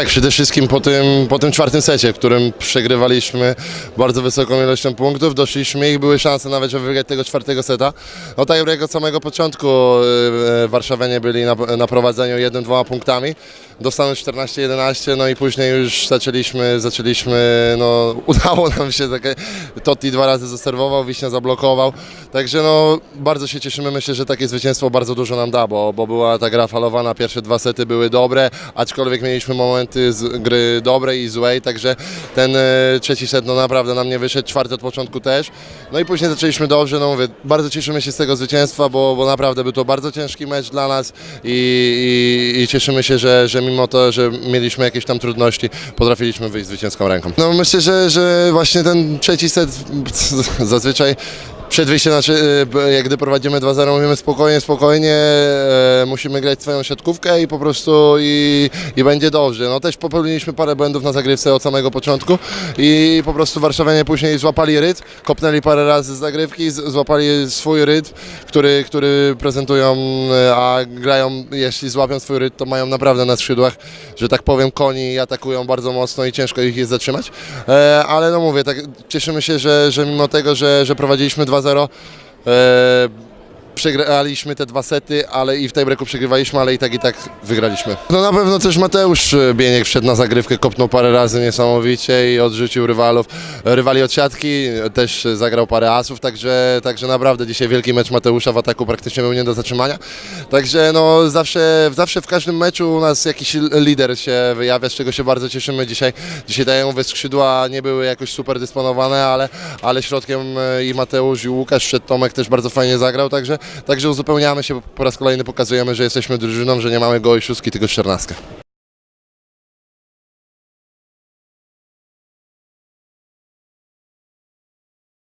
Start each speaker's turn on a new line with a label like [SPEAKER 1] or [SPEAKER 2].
[SPEAKER 1] Tak, przede wszystkim po tym, po tym czwartym secie, w którym przegrywaliśmy bardzo wysoką ilością punktów, doszliśmy i były szanse nawet, żeby wygrać tego czwartego seta. No tak jak od samego początku yy, Warszawianie byli na, na prowadzeniu jednym, dwoma punktami. Dostaną 14-11, no i później już zaczęliśmy, zaczęliśmy, no udało nam się, takie, Totti dwa razy zaserwował, Wiśnia zablokował, także no bardzo się cieszymy, myślę, że takie zwycięstwo bardzo dużo nam da, bo, bo była ta gra falowana, pierwsze dwa sety były dobre, aczkolwiek mieliśmy momenty z gry dobrej i złej, także ten e, trzeci set no naprawdę nam nie wyszedł, czwarty od początku też, no i później zaczęliśmy dobrze, no mówię, bardzo cieszymy się z tego zwycięstwa, bo, bo naprawdę był to bardzo ciężki mecz dla nas i, i, i cieszymy się, że, że mimo to, że mieliśmy jakieś tam trudności, potrafiliśmy wyjść zwycięską ręką. No myślę, że, że właśnie ten trzeci set zazwyczaj przed wyjściem, znaczy, e, jak gdy prowadzimy 2-0, mówimy spokojnie, spokojnie, e, musimy grać swoją siatkówkę i po prostu i, i będzie dobrze. No też popełniliśmy parę błędów na zagrywce od samego początku i po prostu Warszawianie później złapali rytm, kopnęli parę razy z zagrywki, złapali swój rytm, który, który prezentują, e, a grają, jeśli złapią swój rytm, to mają naprawdę na skrzydłach, że tak powiem, koni i atakują bardzo mocno i ciężko ich jest zatrzymać. Ale no mówię, tak, cieszymy się, że, że mimo tego, że, że prowadziliśmy 2-0, e, przegraliśmy te dwa sety, ale i w tej breaku przegrywaliśmy, ale i tak i tak wygraliśmy. No na pewno też Mateusz e, Bieniek wszedł na zagrywkę, kopnął parę razy niesamowicie i odrzucił rywalów, rywali od siatki, też zagrał parę asów, także, także naprawdę dzisiaj wielki mecz Mateusza w ataku praktycznie był nie do zatrzymania. Także no zawsze, zawsze w każdym meczu u nas jakiś lider się wyjawia, z czego się bardzo cieszymy dzisiaj. Dzisiaj jak mówię, skrzydła nie były jakoś super dysponowane, ale, ale środkiem e, i Mateusz i Łukasz, przed Tomek też bardzo fajnie zagrał, także, także uzupełniamy się, po raz kolejny pokazujemy, że jesteśmy drużyną, że nie mamy gołej szóstki, tylko czternastkę.